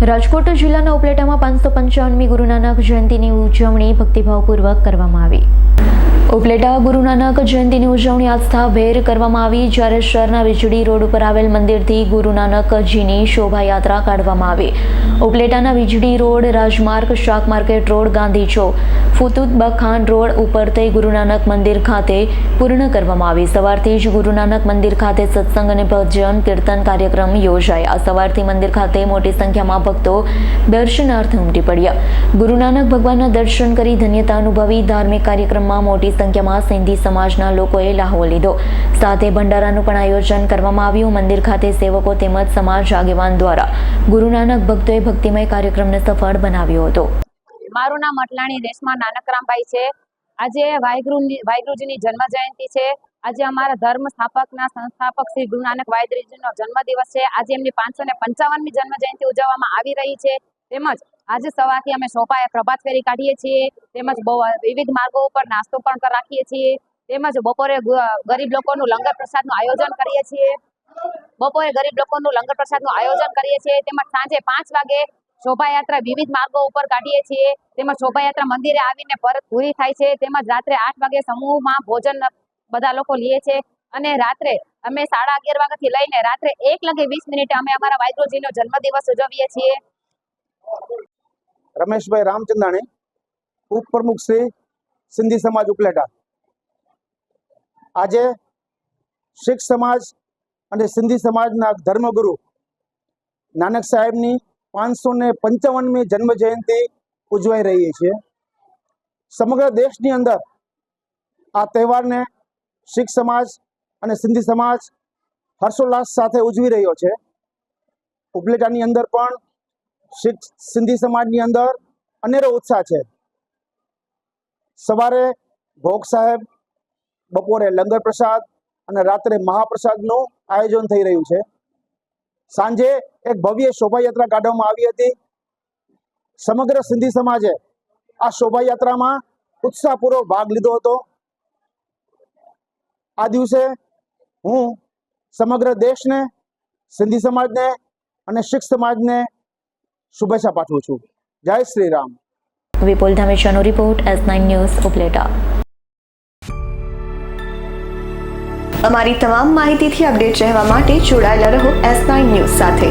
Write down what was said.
રાજકોટ જિલ્લાના ઉપલેટામાં પાંચસો પંચાવનમી ગુરુ નાનક જયંતિની ઉજવણી ભક્તિભાવપૂર્વક કરવામાં આવી. ઉપલેટા ગુરુ નાનક જયંતિની ઉજવણી આસ્થાભેર કરવામાં આવી. જ્યારે શહેરના વીજળી રોડ ઉપર આવેલ મંદિરથી ગુરુ નાનકજીની શોભાયાત્રા કાઢવામાં આવી. ઉપલેટાના વીજળી રોડ, રાજમાર્ગ, શાક માર્કેટ રોડ, ગાંધી ચોક ફુતુત ખાન રોડ ઉપર થઈ ગુરુ નાનક મંદિર ખાતે પૂર્ણ કરવામાં આવી. સવારથી જ ગુરુ નાનક મંદિર ખાતે સત્સંગ અને ભજન, કીર્તન કાર્યક્રમ યોજાયા. સવારથી મંદિર ખાતે મોટી સંખ્યામાં ભક્તો દર્શનાર્થે ઉમટી પડ્યા. ગુરુ નાનક ભગવાનના દર્શન કરી ધન્યતા અનુભવી. ધાર્મિક કાર્યક્રમમાં મોટી સંખ્યામાં સિંધી સમાજના લોકોએ લાહો લીધો. સાથે ભંડારાનું પણ આયોજન કરવામાં આવ્યું. મંદિર ખાતે સેવકો તેમજ સમાજ આગેવાન દ્વારા ગુરુ નાનક ભક્તોએ ભક્તિમય કાર્યક્રમને સફળ બનાવ્યો હતો. મારું નામ અટલાણી રેશમા નાનકરામભાઈ છે. આજે વાહેગુરુ વાહેગુરુજીની જન્મ જયંતિ છે. આજે અમારા ધર્મ સ્થાપકના સંસ્થાપક શ્રી ગુરુ નાનક વાહેગુરુજીનો જન્મદિવસ છે. આજે એમની પાંચસો ને પંચાવનમી જન્મ જયંતિ ઉજવવામાં આવી રહી છે. તેમજ આજે સવારથી અમે શોભાએ પ્રભાત ફેરી કાઢીએ છીએ, તેમજ વિવિધ માર્ગો ઉપર નાસ્તો પણ રાખીએ છીએ, તેમજ બપોરે ગરીબ લોકોનું લંગર પ્રસાદનું આયોજન કરીએ છીએ. બપોરે ગરીબ લોકોનું લંગર પ્રસાદનું આયોજન કરીએ છીએ, તેમજ સાંજે પાંચ વાગે શોભાયાત્રા વિવિધ માર્ગો ઉપર કાઢીએ છીએ, તેમજ શોભાયાત્રા મંદિરે આવીને પરત પૂરી થાય છે, તેમજ રાત્રે આઠ વાગે સમૂહમાં ભોજન બધા લોકો લે છે, અને રાત્રે અમે સાડા અગિયાર વાગ્યાથી લઈને રાત્રે એક લગે વીસ મિનિટે અમે અમારા વાઇદ્રોજીનો જન્મદિવસ ઉજવીએ છીએ. રમેશભાઈ રામચંદાણી, ઉપપ્રમુખ શ્રી સિંધી સમાજ ઉપલેટા. આજે શીખ સમાજ અને સિંધી સમાજના ધર્મગુરુ નાનક સાહેબની પાંચસો ને પંચાવનમી જન્મ જયંતિ ઉજવાઈ રહી છે. સમગ્ર દેશની અંદર આ તહેવારને શીખ સમાજ અને સિંધી સમાજ હર્ષોલ્લાસ સાથે ઉજવી રહ્યો છે. ઉપલેટાની અંદર પણ સિંધી સમાજની અંદર અનેરો ઉત્સાહ છે. સવારે ભોગ સાહેબ, બપોરે લંગર પ્રસાદ અને રાત્રે મહાપ્રસાદનું આયોજન થઈ રહ્યું છે. સાંજે એક ભવ્ય શોભાયાત્રા કાઢવામાં આવી હતી. સમગ્ર સિંધી સમાજે આ શોભાયાત્રામાં ઉત્સાહપૂર્વક ભાગ લીધો હતો. આ દિવસે હું સમગ્ર દેશને, સિંધી સમાજને અને શીખ સમાજને શુભેચ્છા પાઠવું છું. જય Shri Ram. Vipul ધામેચાનો report S nine news Upleta. અમારી તમામ માહિતીથી અપડેટ રહેવા માટે જોડાયેલા રહો એસ નાઇન ન્યૂઝ સાથે.